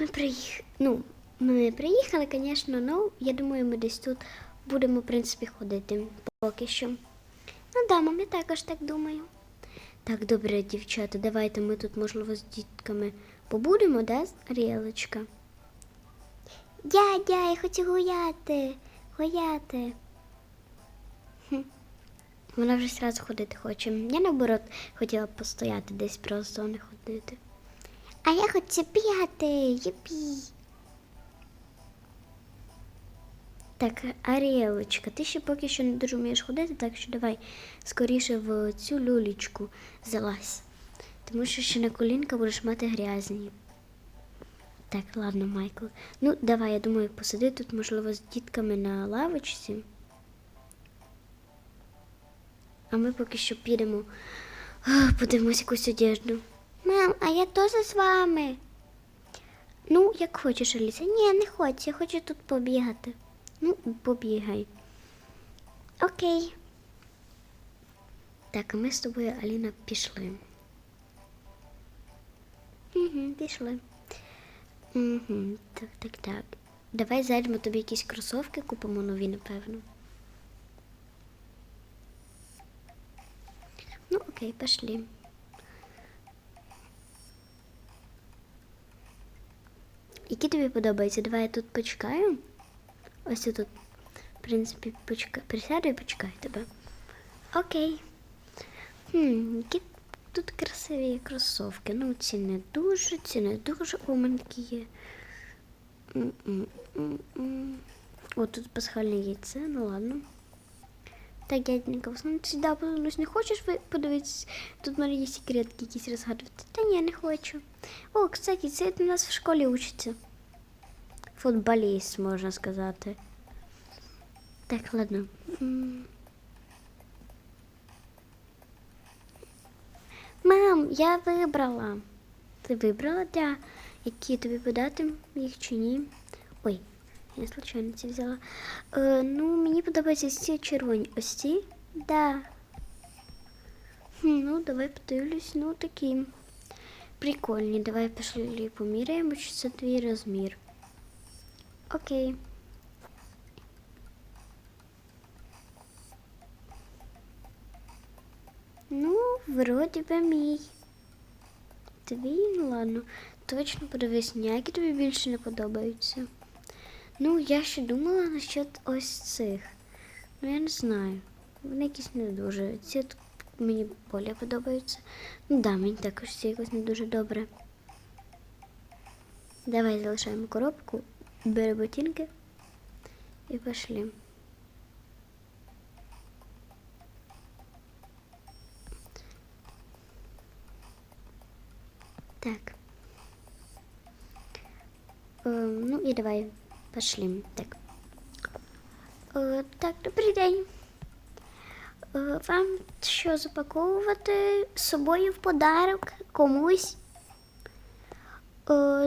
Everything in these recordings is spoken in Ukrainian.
ми приїхали. Ну, ми не приїхали, звісно, ну, я думаю, ми десь тут будемо, в принципі, ходити поки що. Ну да, мам, я також так думаю. Так, добре, дівчата, давайте ми тут, можливо, з дітками побудемо, да, Аріелочка? Дядя, я хочу гуляти, гуляти. Хм. Вона вже зразу ходити хоче. Я наоборот хотіла постояти десь просто не ходити. А я хочу бігати, юпі. Так, Аріелочка, ти ще поки що не дуже вмієш ходити, так що давай скоріше в цю люлічку залазь. Тому що ще на колінка будеш мати грязні. Так, ладно, Майкл. Ну, давай, я думаю, посиди тут, можливо, з дітками на лавочці. А ми поки що підемо. Подивимось якусь одежду. Мам, а я теж з вами. Ну, як хочеш, Аліса. Ні, не хочу, я хочу тут побігати. Ну, побігай. Окей. Так, а ми з тобою, Аліна, пішли. Угу, пішли. Угу, так, так, так. Давай зайдемо тобі якісь кросовки купимо нові, напевно. Ну, окей, пошли. Які тобі подобаються? Давай я тут почекаю. Ось тут, в принципі, почекаю. Присяду і почекаю тебе. Окей. Хм, які тут красиві кросовки. Ну, ці не дуже, ці не дуже уманькі є. О, тут пасхальне яйце, ну ладно. Так, дяденька, в основному сюди повернусь. Не хочеш ви подивитись? Тут в є секретки якісь розгадувати. Та ні, не хочу. О, кстати, це у нас в школі учиться. Футболіст, можна сказати. Так, ладно. М. Мам, я вибрала. Ти вибрала, да. Які тобі подати їх чи ні? Ой, я случайно ці взяла. Е, ну, мені подобаються ось ці червоні. Ось ці? Да. Хм, ну, давай подивлюсь. Ну, такі. Прикольні. Давай пішли поміряємо, чи це твій розмір. Окей. Ну, вроді би мій. Твій, ну ладно. Точно подивись, ніякі тобі більше не подобаються. Ну, я ще думала насчет ось цих. Ну, я не знаю. Вони якісь не дуже. Ці мені більше подобаються. Ну да, мені також ці якось не дуже добре. Давай залишаємо коробку, бери ботинки і пішли. Так. Е, ну і давай пошли. Так. Е, так, добрий день. Е, вам що запаковувати з собою в подарок комусь?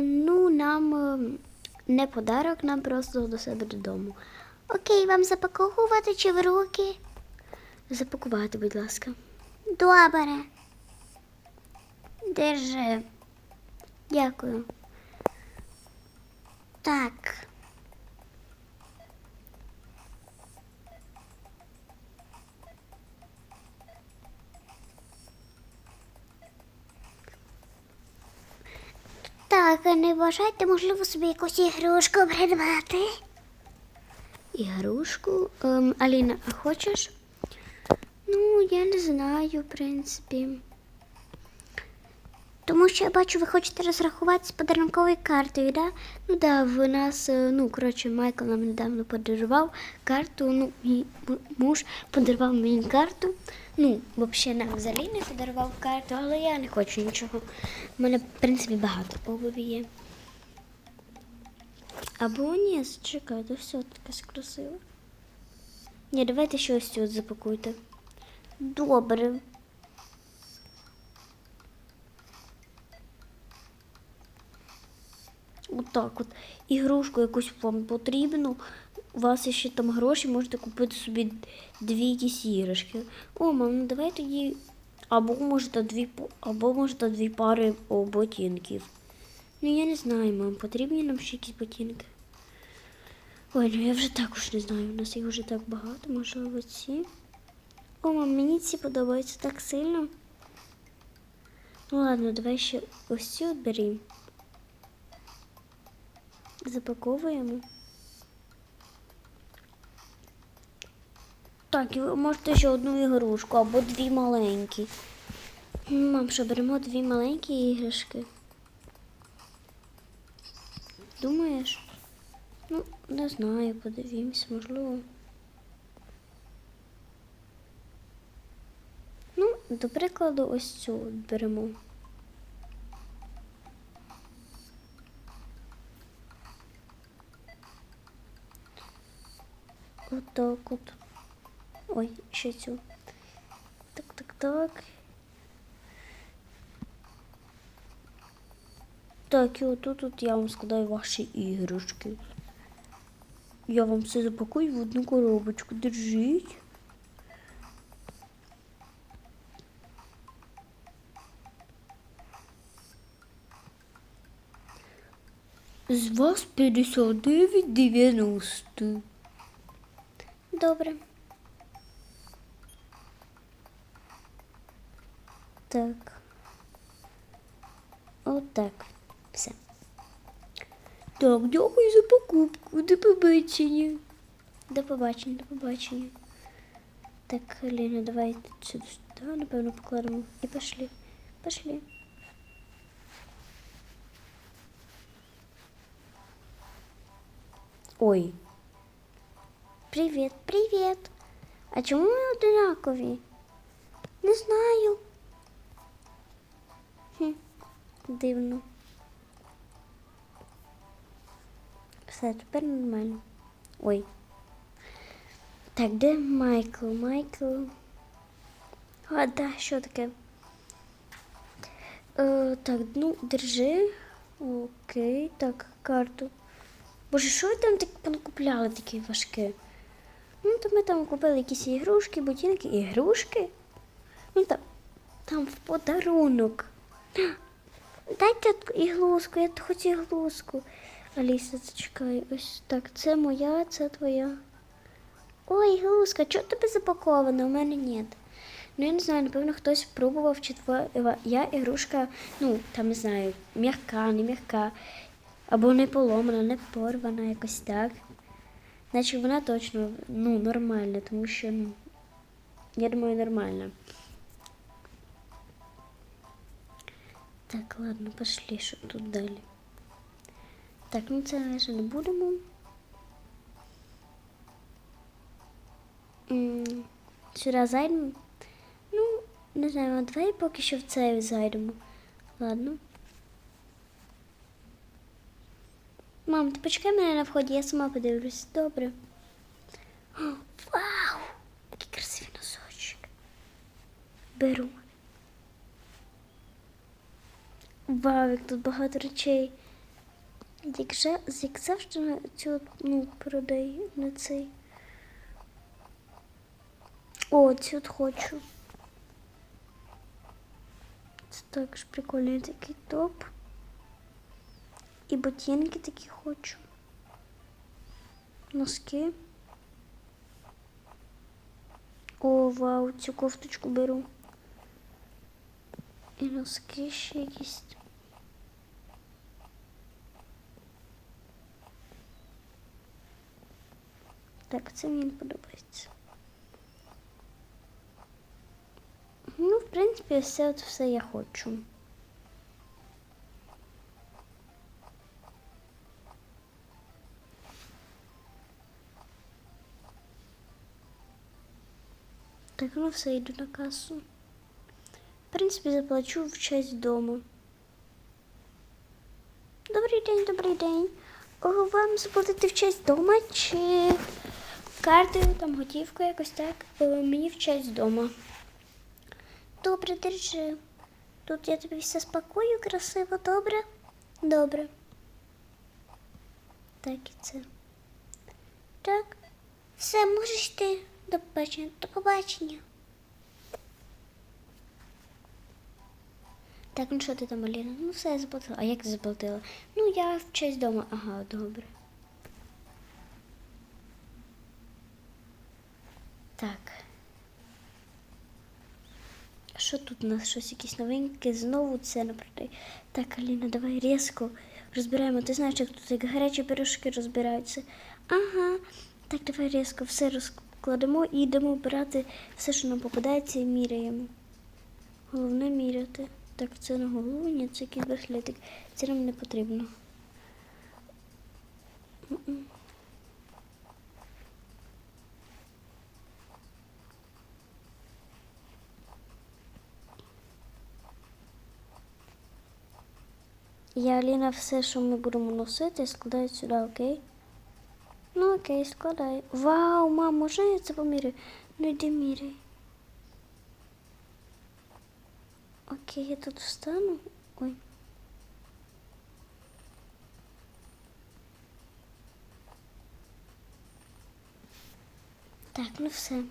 Ну, нам не подарок, нам просто до себе додому. Окей, вам запаковувати чи в руки? Запакувати, будь ласка. Добре. Держи. Дякую. Так. Так, а не бажаєте, можливо, собі якусь ігрушку придбати? Ігрушку? Ем, Аліна, а хочеш? Ну, я не знаю, в принципі. Тому що я бачу, ви хочете розрахуватися подарунковою картою, да? Ну да, в нас, е, ну, коротше, Майкл нам недавно подарував карту. Ну, мій муж подарував мені карту. Ну, взагалі нам взагалі не подарував карту, але я не хочу нічого. У мене, в принципі, багато обуві є. Або ні, чекайте, все таке красиво. Ні, давайте щось тут запакуйте. Добре. Отак от. Ігрушку якусь вам потрібну. У вас ще там гроші, можете купити собі дві якісь іграшки. О, мам, ну давай тоді. Або можете дві, або можете дві пари ботинків. Ну я не знаю, мам, потрібні нам ще якісь ботинки. Ой, ну я вже також не знаю. У нас їх вже так багато, можливо, ці. О, мам, мені ці подобаються так сильно. Ну ладно, давай ще ось от беремо. Запаковуємо. Так, і ви можете ще одну ігрушку або дві маленькі. Мам, що беремо дві маленькі іграшки. Думаєш? Ну, не знаю, подивімось, можливо. Ну, до прикладу, ось цю беремо. Отак от. Ой, ще цю. Так, так, так. Так, і отут от я вам складаю ваші іграшки. Я вам все запакую в одну коробочку. Держіть. З вас 59,90. Добре. Так. Отак. Все. Так, дякую за покупку. До побачення. До побачення, до побачення. Так, Ліна, давай сюди, сюди, напевно, покладемо. І пошли. Пошли. Ой. Привіт, привіт. А чому ми одинакові? Не знаю. Хм, дивно. Все, тепер нормально. Ой. Так, де Майкл? Майкл. А, да, що таке? Е, так, ну, держи. Окей, так, карту. Боже, що ви там так понакупляли такі важкі? Ну, то ми там купили якісь ігрушки, ботинки, ігрушки. Ну там, там в подарунок. Дайте іглуску, я хочу іглуску. Аліса, зачекай, ось так. Це моя, це твоя. Ой, іглуска, чого тебе запаковано? У мене нет. Ну, я не знаю, напевно, хтось пробував чи твоя я ігрушка, ну, там не знаю, м'яка, не м'яка, або не поломана, не порвана, якось так. Значить, вона точно ну, нормальна, тому що, ну, я думаю, нормальна. Так, ладно, пошли, що тут далі. Так, ну це ми вже не будемо. М, Сюди зайдемо. Ну, не знаю, давай поки що в цей зайдемо. Ладно. Мам, ти почекай мене на вході, я сама подивлюсь. Добре. Вау! Який красивий носочок. Беру. Вау, як тут багато речей. Як, же, як завжди на цю ну, продай на цей. О, цю хочу. Це також прикольний такий топ. І ботинки такі хочу. Носки. О, вау, цю кофточку беру. І носки ще якісь. Так, це мені подобається. Ну, в принципі, все от все я хочу. Так, ну все, йду на касу. В принципі, заплачу в честь дому. Добрий день, добрий день. О, вам заплатити в честь дома чи картою, там готівкою якось так. О, мені в честь дома. Добре, держи. Тут я тобі все спакую красиво, добре? Добре. Так і це. Так. Все, можеш ти. До побачення. До побачення. Так, ну що ти там, Аліна? Ну все, я заплатила. А як заплатила? Ну, я в честь дома. Ага, добре. Так. Що тут у нас? Щось якісь новинки? Знову це напроти. Так, Аліна, давай різко розбираємо. Ти знаєш, як тут як гарячі пирожки розбираються. Ага. Так, давай різко все розкладемо і йдемо обирати все, що нам попадається, і міряємо. Головне міряти. Так, це на голову, ні, це якийсь браслетик. Це нам не потрібно. Я Аліна, все, що ми будемо носити, складаю сюди, окей? Окей, складай. Вау, мам, можна я це поміряю? Ну йди міряй. Окей, я тут встану. Ой. Так, ну все.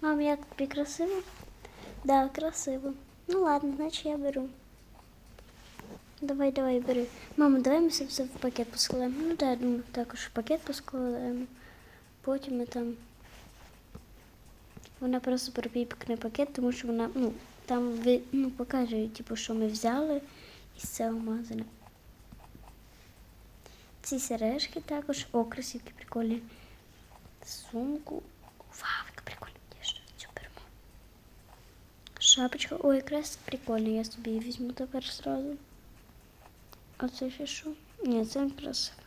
Мам, як тобі красиво? Да, красиво. Ну ладно, значить я беру. Давай, давай, бери. Мама, давай ми все в пакет поскладаємо. Ну так, я думаю, також в пакет поскладаємо. Потім ми там. Вона просто перепікне пакет, тому що вона, ну, там ви, ну, покаже, типу, що ми взяли із цього магазину. Ці сережки також. О, красиві прикольні. Сумку. Вау, яка прикольна одежда. Цю беремо. Шапочка. Ой, якраз прикольно, я собі візьму тепер зразу. А це що? Ні, це не красиво.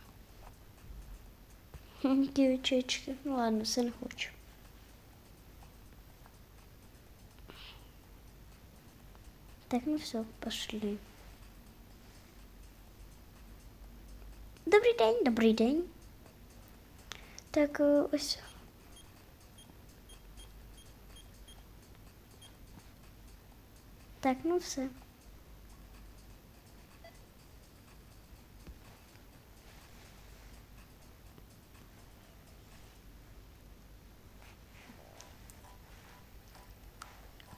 Очечки. Ну ладно, це не хочу. Так, ну все, пошли. Добрий день, добрий день. Так, е, ось. Так, ну все.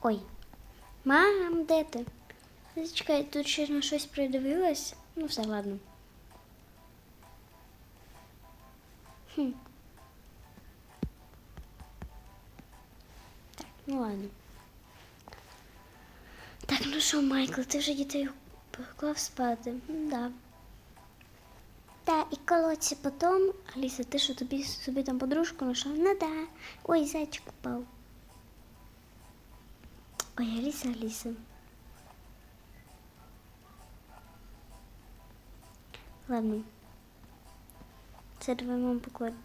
Ой. Мам, де ти? Зачекай, тут ще на щось придивилась. Ну, все, ладно. Хм. Так, ну ладно. Так, ну що, Майкл, ти вже дітей поклав спати? Да. Та, і колоться потім. Аліса, ти що тобі собі там подружку знайшла? Ну да. Ой, зайчик упав. Ой, Аліса, Аліса. Ладно. Це давай мам покладу,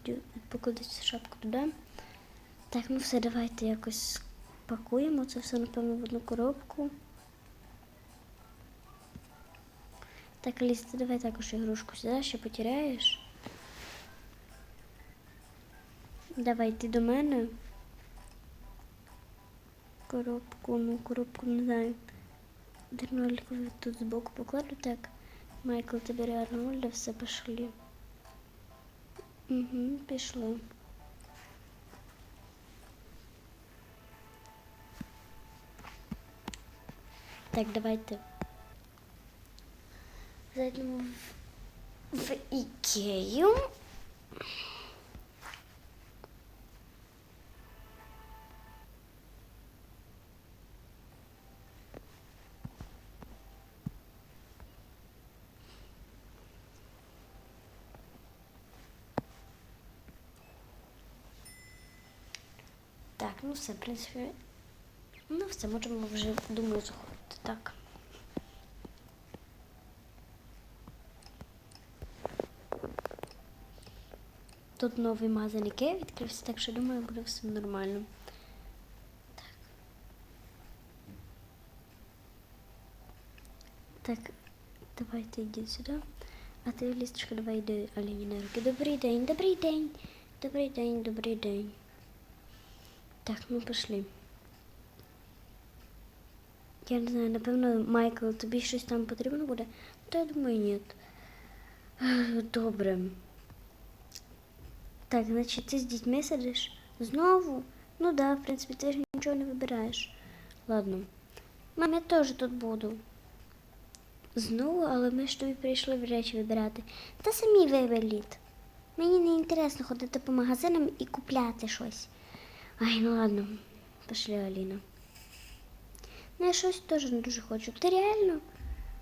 шапку туди. Так, ну все, давайте якось пакуємо це все, напевно, в одну коробку. Так, Аліса, ти давай також ігрушку сюди, ще потеряєш. Давай ти до мене. Коробку, ну коробку не знаю. Дернольку тут збоку покладу так. Майкл, ти бери Арнольда, все пішли. Угу, пішли. Так, давайте. Зайдемо в Ікею. Так, ну все, в принципі. Ну, все, можемо вже, думаю, заходити. Так. Тут новий магазин Ікея відкрився, так що думаю, буде все нормально. Так. Так, давайте йдіть сюди. А ти, Лісточка, давай йди Аліні на руки. Добрий день, добрий день. Добрий день, добрий день. Так, ну пішли. Я не знаю, напевно, Майкл, тобі щось там потрібно буде? Та я думаю, ні. Добре. Так, значить, ти з дітьми сидиш? Знову? Ну да, в принципі, ти ж нічого не вибираєш. Ладно. Мам, я теж тут буду. Знову, але ми ж тобі прийшли в речі вибирати. Та самі виберіть. Мені не інтересно ходити по магазинам і купляти щось. Ай, ну ладно, пішли Аліна. Ну, я щось теж не дуже хочу. Ти реально?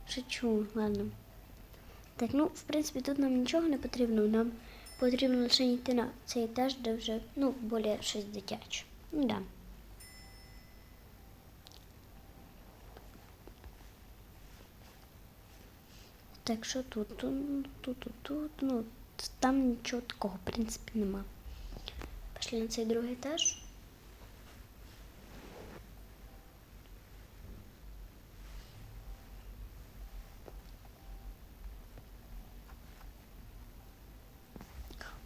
Шучу, ладно. Так, ну, в принципі, тут нам нічого не потрібно. Нам потрібно лише йти на цей етаж, де вже, ну, більше щось дитяче. Ну, да. Так, що тут? Тут, тут, тут, тут, ну, там нічого такого, в принципі, нема. Пішли на цей другий етаж.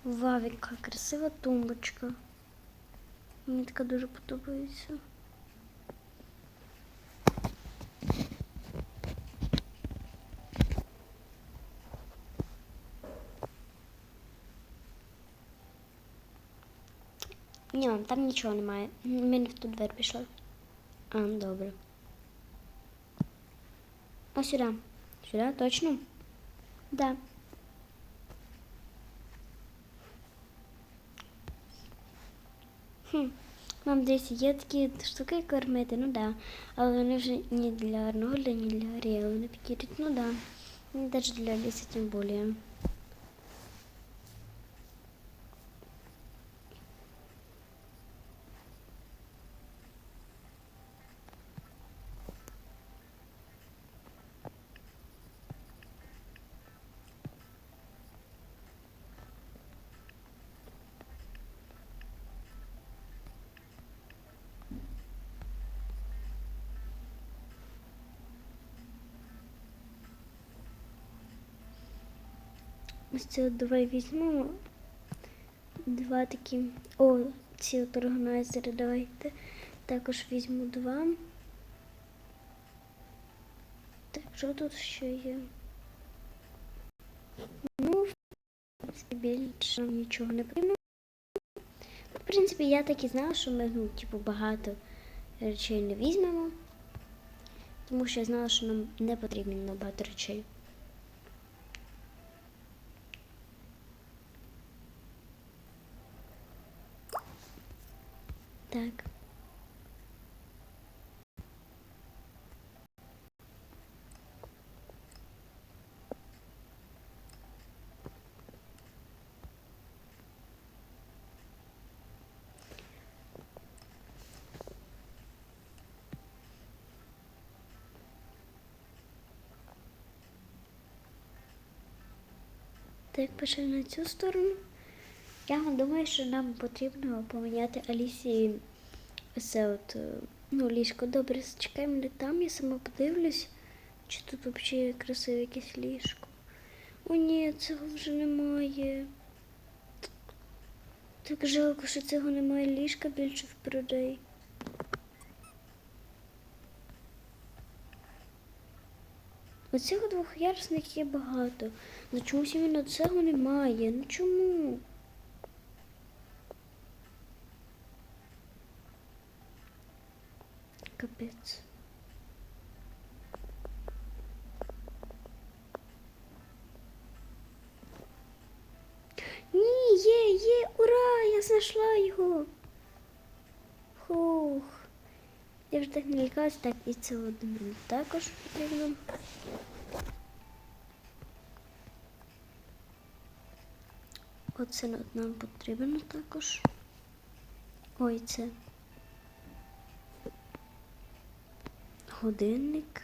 Вау, яка красива тумбочка. Мені така дуже подобається. Ні, мам, там нічого немає. Ми не в ту двері пішли. А, добре. А сюди. Сюди, точно? Да. Хм. Мам, десь є такі штуки кормити, ну да. Але вони вже не для Арнольда, не для Аріела. Вони підійдуть, ну да. Навіть для Аліси тим більше. Ось це давай візьмемо. Два такі. О, ці от органайзери давайте. Також візьму два. Так, що тут ще є? Ну, в принципі, більше нічого не потрібно. В принципі, я так і знала, що ми ну, типу, багато речей не візьмемо. Тому що я знала, що нам не потрібно багато речей. Так. Так, пішли на цю сторону. Я думаю, що нам потрібно поміняти Алісі це от, е, ну, ліжко. Добре, чекаємо не там, я сама подивлюсь, чи тут взагалі красиве якесь ліжко. О, ні, цього вже немає. Так жалко, що цього немає ліжка більше в продажі. Оцього двохярусних є багато. Ну чомусь іменно цього немає. Ну чому? Капець. Ні, є, є, ура! Я знайшла його. Хух. Я вже так не лякалась, так і це один також потрібно. Оце нам потрібно також. Ой, це. Годинник.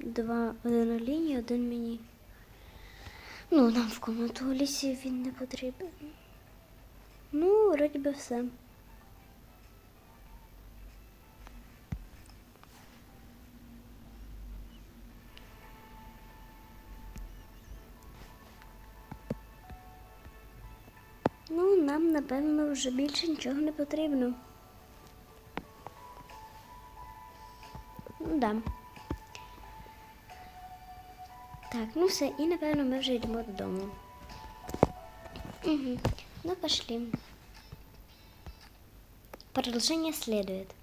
Два, один Аліні, один мені. Ну, нам в комнату Алісі він не потрібен. Ну, вроді би все. Ну, нам, напевно, вже більше нічого не потрібно. Да. Так, ну все, і напевно ми вже йдемо додому. Угу. Ну, пошли. Продолжение следует.